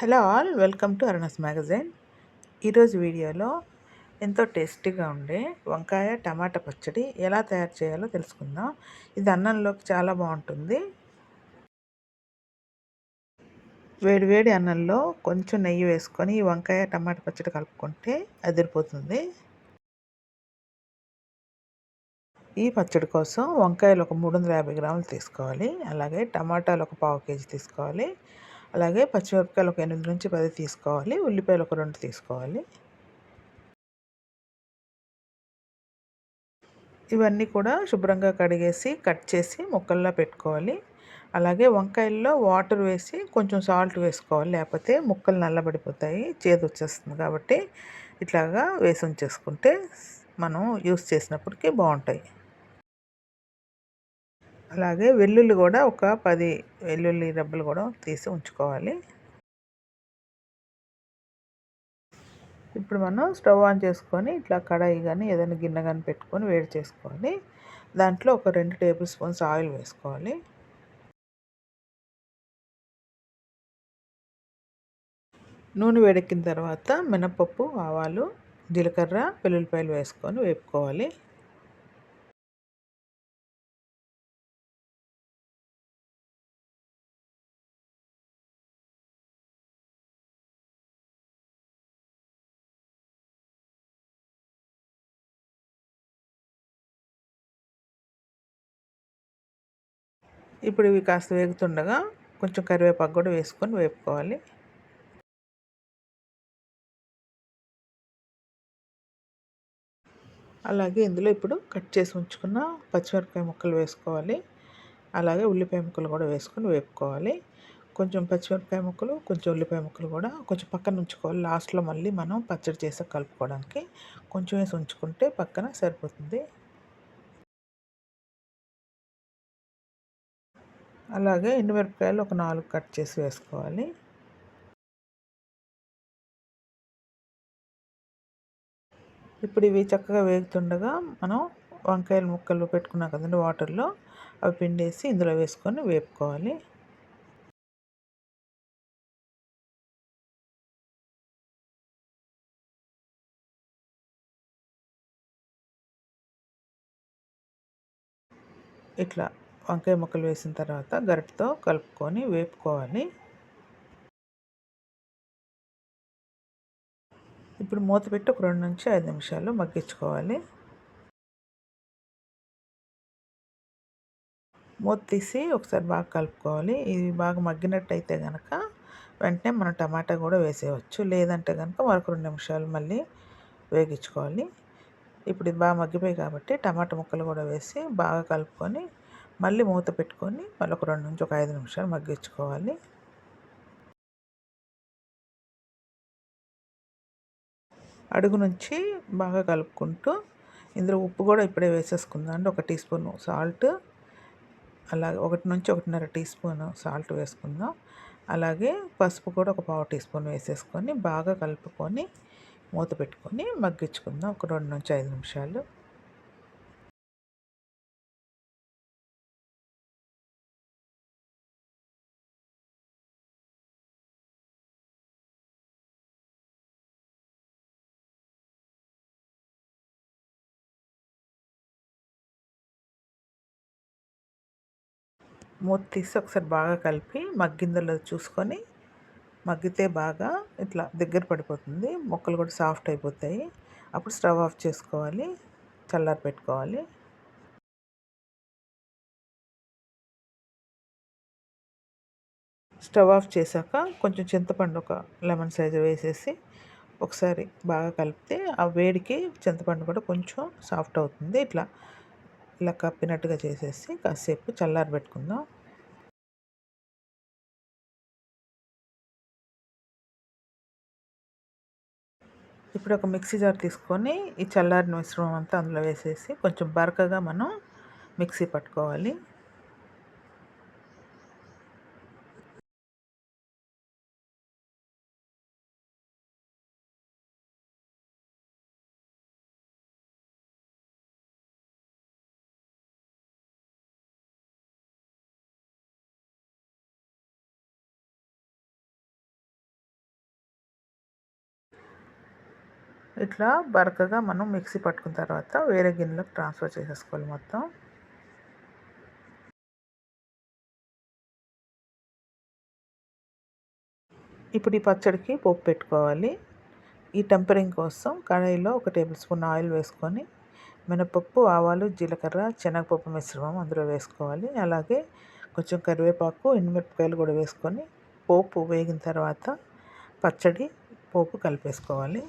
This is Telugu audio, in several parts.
Hello all welcome to Aruna's magazine. ఈరోజు వీడియోలో ఎంతో టేస్టీగా ఉండే వంకాయ టమాటా పచ్చడి ఎలా తయారు చేయాలో తెలుసుకుందాం. ఇది అన్నంలోకి చాలా బాగుంటుంది. వేడివేడి అన్నంలో కొంచెం నెయ్యి వేసుకొని ఈ వంకాయ టమాటా పచ్చడి కలుపుకుంటే అదిరిపోతుంది. ఈ పచ్చడి కోసం వంకాయలు ఒక మూడు వందల యాభై గ్రాములు తీసుకోవాలి. అలాగే టమాటాలు ఒక పావు కేజీ తీసుకోవాలి. అలాగే పచ్చిమిరపకాయలు ఒక ఎనిమిది నుంచి పది తీసుకోవాలి ఉల్లిపాయలు ఒక రెండు తీసుకోవాలి. ఇవన్నీ కూడా శుభ్రంగా కడిగేసి కట్ చేసి ముక్కల్లో పెట్టుకోవాలి. అలాగే వంకాయల్లో వాటర్ వేసి కొంచెం సాల్ట్ వేసుకోవాలి లేకపోతే ముక్కలు నల్లబడిపోతాయి చేదు వచ్చేస్తుంది కాబట్టి ఇట్లాగా వేసి ఉంచేసుకుంటే మనం యూస్ చేసినప్పటికీ బాగుంటాయి. అలాగే వెల్లుల్లి కూడా ఒక పది వెల్లుల్లి రబ్బలు కూడా తీసి ఉంచుకోవాలి. ఇప్పుడు మనం స్టవ్ ఆన్ చేసుకొని ఇట్లా కడాయి కానీ ఏదైనా గిన్నె కానీ పెట్టుకొని వేడి చేసుకోవాలి. దాంట్లో ఒక రెండు టేబుల్ స్పూన్స్ ఆయిల్ వేసుకోవాలి. నూనె వేడెక్కిన తర్వాత మినపప్పు ఆవాలు జీలకర్ర వెల్లుల్లిపాయలు వేసుకొని వేపుకోవాలి. ఇప్పుడు ఇవి కాస్త వేగుతుండగా కొంచెం కరివేపాకు కూడా వేసుకొని వేపుకోవాలి. అలాగే ఇందులో ఇప్పుడు కట్ చేసి ఉంచుకున్న పచ్చిమిరపకాయ ముక్కలు వేసుకోవాలి. అలాగే ఉల్లిపాయ ముక్కలు కూడా వేసుకొని వేపుకోవాలి. కొంచెం పచ్చిమిరపకాయ ముక్కలు కొంచెం ఉల్లిపాయ ముక్కలు కూడా కొంచెం పక్కన ఉంచుకోవాలి. లాస్ట్లో మళ్ళీ మనం పచ్చడి చేసి కలుపుకోవడానికి. కొంచెం వేసి ఉంచుకుంటే పక్కన సరిపోతుంది. అలాగే ఎండుమిరపకాయలు ఒక నాలుగు కట్ చేసి వేసుకోవాలి. ఇప్పుడు ఇవి చక్కగా వేగుతుండగా మనం వంకాయల ముక్కలు పెట్టుకున్నాం కదండి వాటర్లో అవి పిండేసి ఇందులో వేసుకొని వేపుకోవాలి. ఇట్లా వంకాయ ముక్కలు వేసిన తర్వాత గరిటతో కలుపుకొని వేపుకోవాలి. ఇప్పుడు మూత పెట్టి ఒక రెండు నుంచి ఐదు నిమిషాలు మగ్గించుకోవాలి. మూత తీసి ఒకసారి బాగా కలుపుకోవాలి. ఇది బాగా మగ్గినట్టయితే కనుక వెంటనే మనం టమాటా కూడా వేసేయవచ్చు. లేదంటే కనుక మరొక రెండు నిమిషాలు మళ్ళీ వేగించుకోవాలి. ఇప్పుడు ఇది బాగా మగ్గిపోయి కాబట్టి టమాటా ముక్కలు కూడా వేసి బాగా కలుపుకొని మళ్ళీ మూత పెట్టుకొని మళ్ళీ ఒక రెండు నుంచి ఒక ఐదు నిమిషాలు మగ్గించుకోవాలి. అడుగు నుంచి బాగా కలుపుకుంటూ ఇందులో ఉప్పు కూడా ఇప్పుడే వేసేసుకుందాం ఒక టీ స్పూన్ సాల్ట్ అలాగే ఒకటి నుంచి ఒకటిన్నర టీ స్పూన్ సాల్ట్ వేసుకుందాం. అలాగే పసుపు కూడా ఒక పావు టీ స్పూన్ వేసేసుకొని బాగా కలుపుకొని మూత పెట్టుకొని మగ్గించుకుందాం. ఒక రెండు నుంచి ఐదు నిమిషాలు. మూత తీసి ఒకసారి బాగా కలిపి మగ్గిందలో చూసుకొని మగ్గితే బాగా ఇట్లా దగ్గర పడిపోతుంది. మొక్కలు కూడా సాఫ్ట్ అయిపోతాయి. అప్పుడు స్టవ్ ఆఫ్ చేసుకోవాలి. చల్లారి పెట్టుకోవాలి. స్టవ్ ఆఫ్ చేశాక కొంచెం చింతపండు ఒక లెమన్ సైజు వేసేసి ఒకసారి బాగా కలిపితే ఆ వేడికి చింతపండు కూడా కొంచెం సాఫ్ట్ అవుతుంది. ఇట్లా ఇలా కప్పినట్టుగా చేసేసి కాసేపు చల్లారి పెట్టుకుందాం. ఇప్పుడు ఒక మిక్సీ జార్ తీసుకొని ఈ చల్లారిన మిశ్రమం అంతా అందులో వేసేసి కొంచెం బరకగా మనం మిక్సీ పట్టుకోవాలి. ఇట్లా బరకగా మనం మిక్సీ పట్టుకున్న తర్వాత వేరే గిన్నెలోకి ట్రాన్స్ఫర్ చేసేసుకోవాలి మొత్తం. ఇప్పుడు ఈ పచ్చడికి పోపు పెట్టుకోవాలి. ఈ టెంపరింగ్ కోసం కడాయిలో ఒక టేబుల్ స్పూన్ ఆయిల్ వేసుకొని మినపప్పు ఆవాలు జీలకర్ర శనగపప్పు మిశ్రమం అందులో వేసుకోవాలి. అలాగే కొంచెం కరివేపాకు ఎండుమిరపకాయలు కూడా వేసుకొని పోపు వేగిన తర్వాత పచ్చడి పోపు కలిపేసుకోవాలి.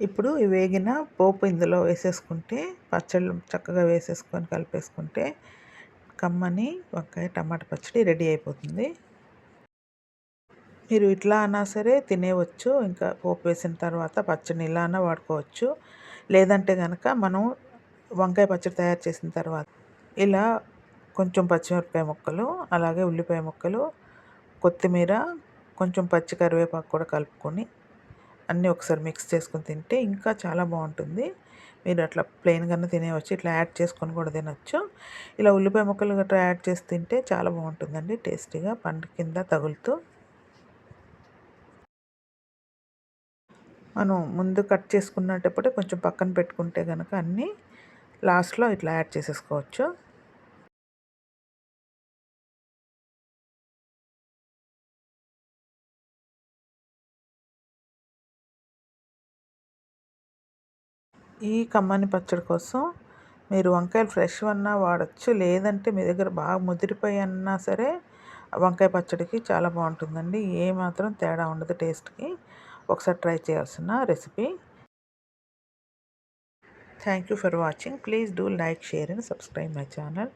ఇప్పుడు ఈ వేగిన పోపు ఇందులో వేసేసుకుంటే పచ్చళ్ళు చక్కగా వేసేసుకొని కలిపేసుకుంటే కమ్మని వంకాయ టమాటా పచ్చడి రెడీ అయిపోతుంది. మీరు ఇట్లా అన్నా సరే తినేవచ్చు. ఇంకా పోపు వేసిన తర్వాత పచ్చడిని ఇలా అన్నా వాడుకోవచ్చు. లేదంటే కనుక మనం వంకాయ పచ్చడి తయారు చేసిన తర్వాత ఇలా కొంచెం పచ్చిమిరపకాయ ముక్కలు అలాగే ఉల్లిపాయ ముక్కలు కొత్తిమీర కొంచెం పచ్చి కరివేపాకు కూడా కలుపుకొని అన్నీ ఒకసారి మిక్స్ చేసుకొని తింటే ఇంకా చాలా బాగుంటుంది. మీరు అట్లా ప్లెయిన్గానే తినేవచ్చు ఇట్లా యాడ్ చేసుకొని కూడా తినచ్చు. ఇలా ఉల్లిపాయ ముక్కలు గట్రా యాడ్ చేసి తింటే చాలా బాగుంటుందండి టేస్టీగా పండు కింద తగులుతూ. మనం ముందు కట్ చేసుకున్నటప్పుడే కొంచెం పక్కన పెట్టుకుంటే కనుక అన్నీ లాస్ట్లో ఇట్లా యాడ్ చేసేసుకోవచ్చు. ఈ కమ్మని పచ్చడి కోసం మీరు వంకాయలు ఫ్రెష్ అన్నా వాడచ్చు. లేదంటే మీ దగ్గర బాగా ముదిరిపోయి అన్నా సరే వంకాయ పచ్చడికి చాలా బాగుంటుందండి. ఏ మాత్రం తేడా ఉండదు టేస్ట్కి. ఒకసారి ట్రై చేయాల్సిన recipe. Thank you for watching. Please do like share and subscribe my channel.